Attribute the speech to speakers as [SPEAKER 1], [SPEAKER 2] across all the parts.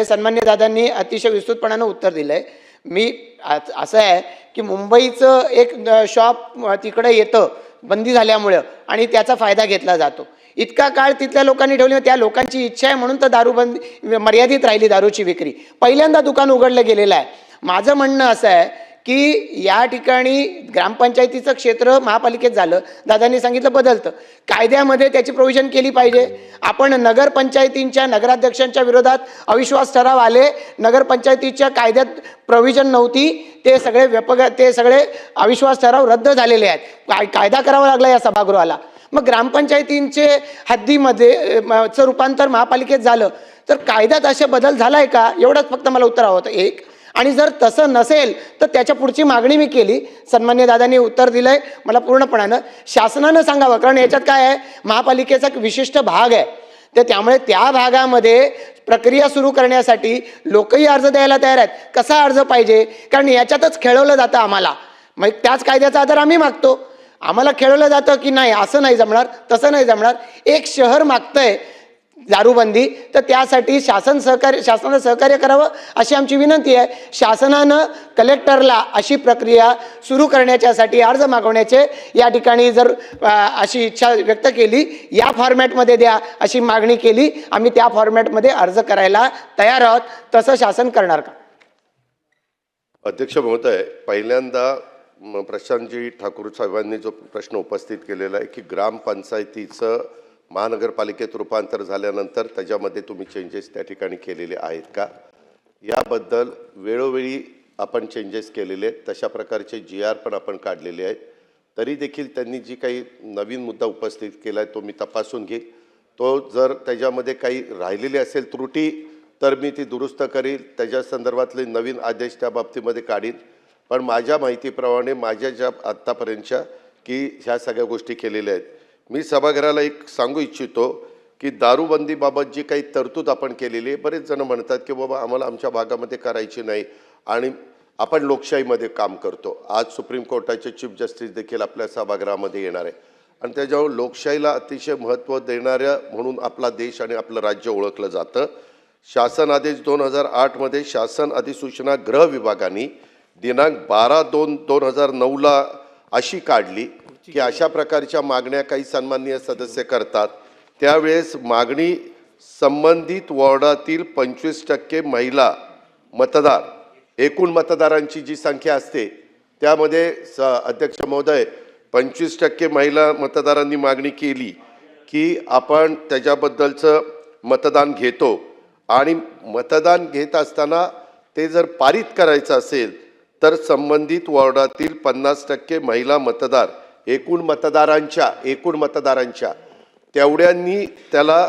[SPEAKER 1] हे सन्मान्य दादांनी अतिशय विस्तृतपणानं उत्तर दिलं आहे मी असं आहे की मुंबईचं एक शॉप तिकडं तिकडे येतं बंदी झाल्यामुळं आणि त्याचा फायदा घेतला जातो. इतका काळ तिथल्या लोकांनी ठेवली त्या लोकांची इच्छा आहे म्हणून तर दारूबंदी मर्यादित राहिली दारूची विक्री. पहिल्यांदा दुकान उघडलं गेलेलं आहे. माझं म्हणणं असं आहे की या ठिकाणी ग्रामपंचायतीचं क्षेत्र महापालिकेत झालं. दादांनी सांगितलं बदलतं. कायद्यामध्ये त्याची प्रोव्हिजन केली पाहिजे. आपण नगरपंचायतींच्या नगराध्यक्षांच्या विरोधात अविश्वास ठराव आले. नगरपंचायतीच्या कायद्यात प्रोव्हिजन नव्हती. ते सगळे व्यपग ते सगळे अविश्वास ठराव रद्द झालेले आहेत. काय कायदा करावा लागला या सभागृहाला? मग ग्रामपंचायतींचे हद्दीमध्ये चं रूपांतर महापालिकेत झालं. तर कायद्यात असे बदल झालाय का? एवढंच फक्त मला उत्तर हवं होतं. एक आणि जर तसं नसेल तर त्याच्या पुढची मागणी मी केली. सन्मान्य दादांनी उत्तर दिलं आहे मला पूर्णपणानं शासनानं सांगावं कारण याच्यात काय आहे? महापालिकेचा एक विशिष्ट भाग आहे. तर त्यामुळे त्या भागामध्ये प्रक्रिया सुरू करण्यासाठी लोकही अर्ज द्यायला तयार आहेत. कसा अर्ज पाहिजे? कारण याच्यातच खेळवलं जातं आम्हाला. मग त्याच कायद्याचा आधार आम्ही मागतो. आम्हाला खेळवलं जातं की नाही असं नाही जमणार तसं नाही जमणार. एक शहर मागतंय दारूबंदी तर त्यासाठी शासन सहकार्य शासनानं सहकार्य करावं अशी आमची विनंती आहे. शासनानं कलेक्टरला अशी प्रक्रिया सुरू करण्याच्यासाठी अर्ज मागवण्याचे या ठिकाणी जर अशी इच्छा व्यक्त केली या फॉर्मॅटमध्ये द्या अशी मागणी केली आम्ही त्या फॉर्मॅटमध्ये अर्ज करायला तयार आहोत. तसं शासन करणार का?
[SPEAKER 2] अध्यक्ष महोदय पहिल्यांदा प्रशांतजी ठाकूर साहेबांनी जो प्रश्न उपस्थित केलेला आहे की ग्रामपंचायतीचं महानगरपालिकेत रूपांतर झाल्यानंतर त्याच्यामध्ये तुम्ही चेंजेस त्या ठिकाणी केलेले आहेत का? याबद्दल वेळोवेळी आपण चेंजेस केलेले आहेत. तशा प्रकारचे जी आर पण आपण काढलेले आहेत. तरी देखील त्यांनी जी काही नवीन मुद्दा उपस्थित केला आहे तो मी तपासून घेईन. तो जर त्याच्यामध्ये काही राहिलेली असेल त्रुटी तर मी ती दुरुस्त करील त्याच्या संदर्भातले नवीन आदेश त्या बाबतीमध्ये काढीन. पण माझ्या माहितीप्रमाणे माझ्या ज्या आत्तापर्यंतच्या की ह्या सगळ्या गोष्टी केलेल्या आहेत. मी सभागृहाला एक सांगू इच्छितो की दारूबंदीबाबत जी काही तरतूद आपण केलेली आहे बरेच जण म्हणतात की बाबा आम्हाला आमच्या भागामध्ये करायची नाही आणि आपण लोकशाहीमध्ये काम करतो. आज सुप्रीम कोर्टाचे चीफ जस्टिस देखील आपल्या सभागृहामध्ये येणार आहे. आणि त्याच्यावर लोकशाहीला अतिशय महत्त्व देणाऱ्या म्हणून आपला देश आणि आपलं राज्य ओळखलं जातं. शासन आदेश दोन हजार आठमध्ये शासन अधिसूचना गृह विभागाने दिनांक बारा दोन दोन हजार नऊला अशी काढली. की अशा प्रकारच्या मागण्या काही सन्माननीय सदस्य करतात. त्यावेळेस मागणी संबंधित वॉर्डातील पंचवीस टक्के महिला मतदार एकूण मतदारांची जी संख्या असते त्यामध्ये स अध्यक्ष महोदय पंचवीस टक्के महिला मतदारांनी मागणी केली की आपण त्याच्याबद्दलचं मतदान घेतो. आणि मतदान घेत असताना ते जर पारित करायचं असेल तर संबंधित वॉर्डातील पन्नास टक्के महिला मतदार एकूण मतदारांच्या एकूण मतदारांच्या तेवढ्यांनी त्याला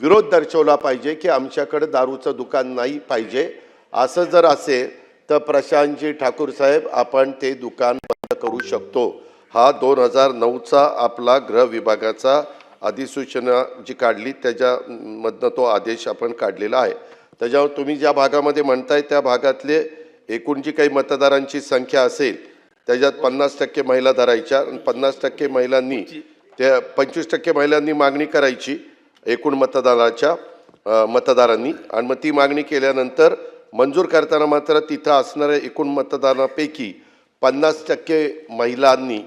[SPEAKER 2] विरोध दर्शवला पाहिजे की आमच्याकडे दारूचं दुकान नाही पाहिजे. असं जर असेल तर प्रशांतजी ठाकूर साहेब आपण ते दुकान बंद करू शकतो. हा दोन हजार नऊचा आपला गृह विभागाचा अधिसूचना जी काढली त्याच्यामधनं तो आदेश आपण काढलेला आहे. त्याच्यावर तुम्ही ज्या भागामध्ये म्हणताय त्या भागातले एकूण जी काही मतदारांची संख्या असेल त्याच्यात पन्नास टक्के महिला धरायच्या आणि पन्नास टक्के महिलांनी त्या पंचवीस टक्के महिलांनी मागणी करायची एकूण मतदाराच्या मतदारांनी. आणि मग ती मागणी केल्यानंतर मंजूर करताना मात्र तिथं असणाऱ्या एकूण मतदारापैकी पन्नास टक्के महिलांनी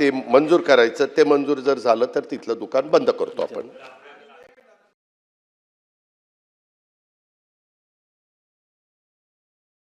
[SPEAKER 2] ते मंजूर करायचं. ते मंजूर जर झालं तर तिथलं दुकान बंद करतो आपण.